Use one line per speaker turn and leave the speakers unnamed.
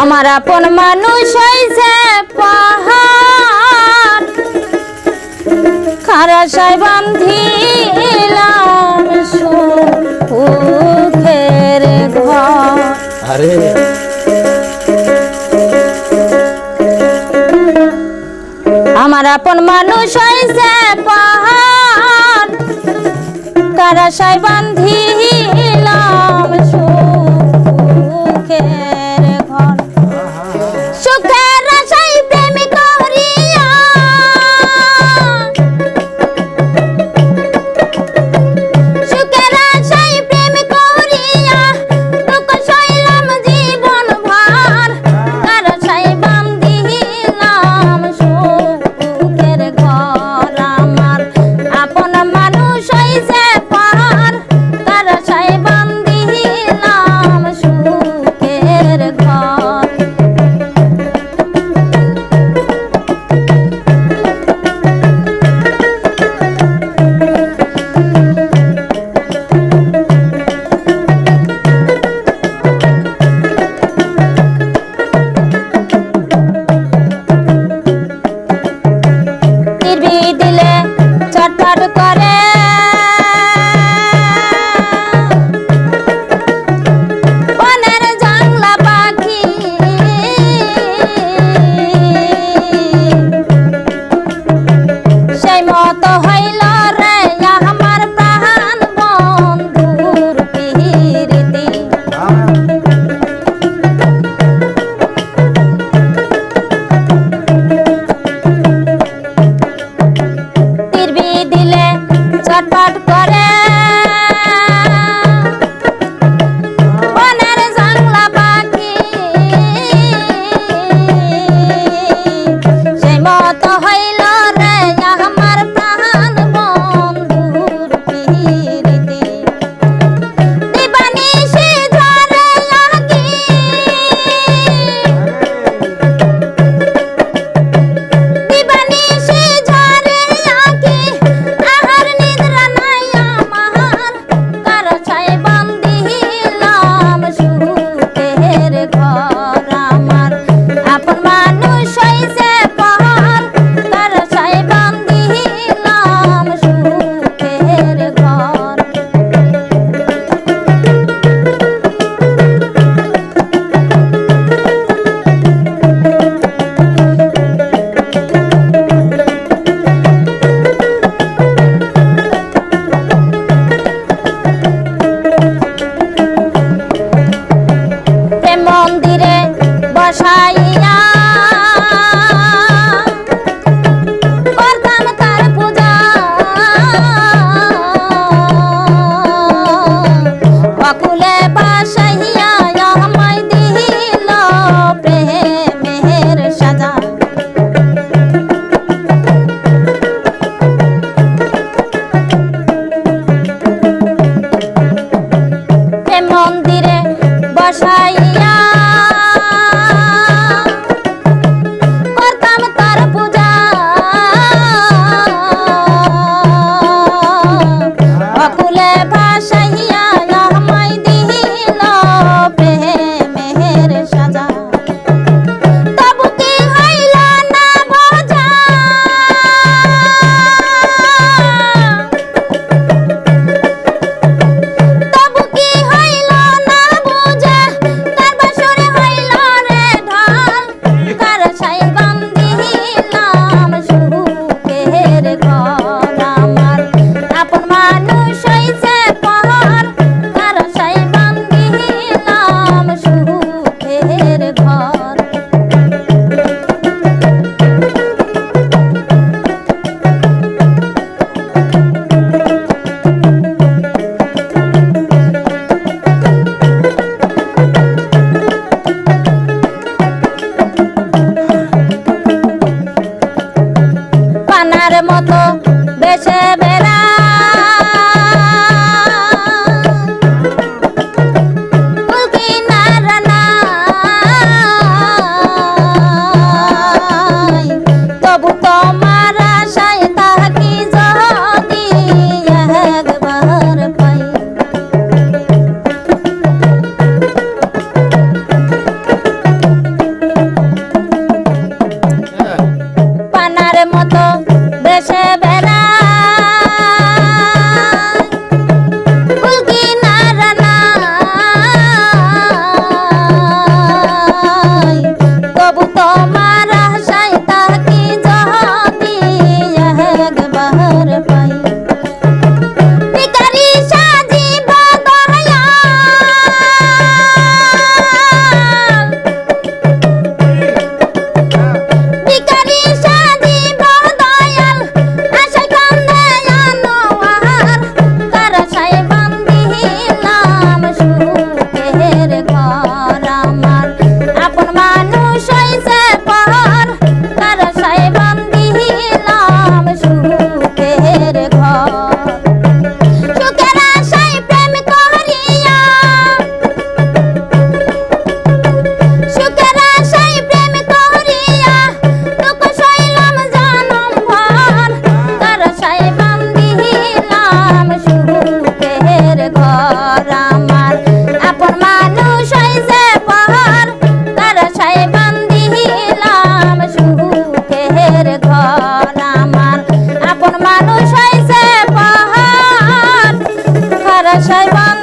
আমার আপন মানুষ হইছে পাহাড়। খারাসায় বান্ধিলাম সুখের ঘর।
আরে।
আমার আপন মানুষ হইছে পাহাড়। কারাসায় বান্ধিলাম সুখের आपण আশায় বান্ধি